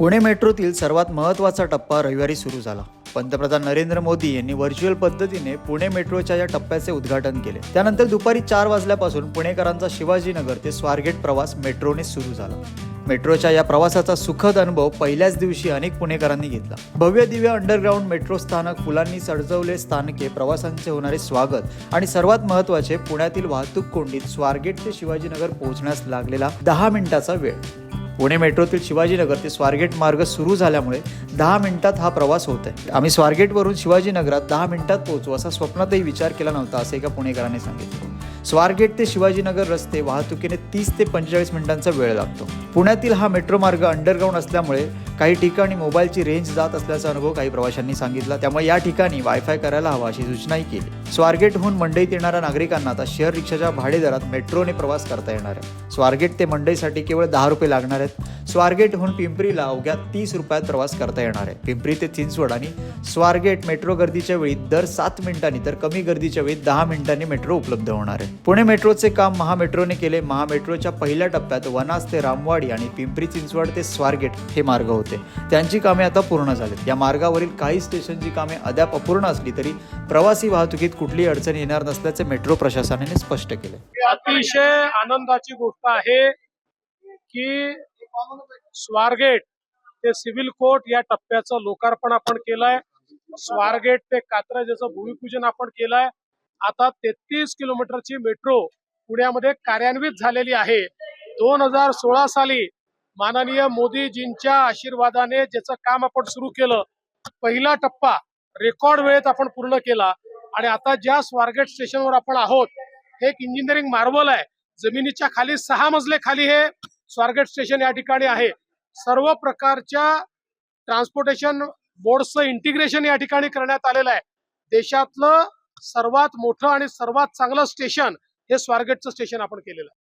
पुणे मेट्रोतील सर्वात महत्त्वाचा टप्पा रविवारी सुरू झाला. पंतप्रधान नरेंद्र मोदी यांनी व्हर्च्युअल पद्धतीने पुणे मेट्रोच्या या टप्प्याचे उद्घाटन केले. त्यानंतर दुपारी चार वाजल्यापासून पुणेकरांचा शिवाजीनगर ते स्वारगेट प्रवास मेट्रोने सुरू झाला. मेट्रोच्या या प्रवासाचा सुखद अनुभव पहिल्याच दिवशी अनेक पुणेकरांनी घेतला. भव्य दिव्य अंडरग्राऊंड मेट्रो स्थानक फुलांनी सजवले स्थानके प्रवासांचे होणारे स्वागत आणि सर्वात महत्त्वाचे पुण्यातील वाहतूक कोंडीत स्वारगेट ते शिवाजीनगर पोहोचण्यास लागलेला दहा मिनिटाचा वेळ. पुणे मेट्रोतील शिवाजीनगर ते स्वारगेट मार्ग सुरू झाल्यामुळे दहा मिनिटात हा प्रवास होत आहे. आम्ही स्वारगेटवरून शिवाजीनगरात दहा मिनिटात पोहोचू असा स्वप्नातही विचार केला नव्हता असे एका पुणेकरांनी सांगितले. स्वारगेट ते शिवाजीनगर रस्ते वाहतुकीने तीस ते पंचेचाळीस मिनिटांचा वेळ लागतो. पुण्यातील हा मेट्रो मार्ग अंडरग्राऊंड असल्यामुळे काही ठिकाणी मोबाईलची रेंज जात असल्याचा अनुभव काही प्रवाशांनी सांगितला. त्यामुळे या ठिकाणी वायफाय करायला हवा अशी सूचनाही केली. स्वारगेटहून मंडईत येणाऱ्या नागरिकांना आता शेअर रिक्षाच्या भाडेदरात मेट्रोने प्रवास करता येणार आहे. स्वारगेट ते मंडईसाठी केवळ दहा रुपये लागणार आहेत. स्वारगेटहून पिंपरीला अवघ्या तीस रुपयात प्रवास करता येणार आहे. पिंपरी ते चिंचवड आणि स्वारगेट मेट्रो गर्दीच्या वेळी दर सात मिनिटांनी तर कमी गर्दीच्या वेळी दहा मिनिटांनी मेट्रो उपलब्ध होणार आहे. पुणे मेट्रोचे काम महामेट्रोने केले. महामेट्रोच्या पहिल्या टप्प्यात वनास ते रामवाडी आणि पिंपरी चिंचवड ते स्वारगेट हे मार्ग होते. त्यांची कामे आता पूर्ण झालीत. या मार्गावरील काही स्टेशनची कामे अद्याप अपूर्ण असली तरी प्रवासी वाहतुकीत कुठलीही अडचण येणार नसल्याचे मेट्रो प्रशासनाने स्पष्ट केले. अतिशय आनंदाची गोष्ट आहे की स्वारगेट ते सिव्हिल कोर्ट या टप्प्याचं लोकार्पण आपण केलंय. स्वारगेट ते कात्रज ज्याचं भूमिपूजन आपण केलंय. आता तेहतीस किलोमीटरची मेट्रो पुण्यामध्ये कार्यान्वित झालेली आहे. दोन हजार सोळा साली माननीय मोदीजींच्या आशीर्वादाने ज्याचं काम आपण सुरू केलं पहिला टप्पा रेकॉर्ड वेळेत आपण पूर्ण केला. आणि आता ज्या स्वारगेट स्टेशनवर आपण आहोत हे एक इंजिनिअरिंग मार्वल आहे. जमिनीच्या खाली सहा मजले खाली हे. स्वारगेट स्टेशन या ठिकाणी आहे. सर्व प्रकारच्या ट्रान्सपोर्टेशन बोर्डचं इंटिग्रेशन या ठिकाणी करण्यात आलेलं आहे. देशातलं सर्वात मोठं आणि सर्वात चांगलं स्टेशन हे स्वारगेटचं स्टेशन आपण केलेलं आहे.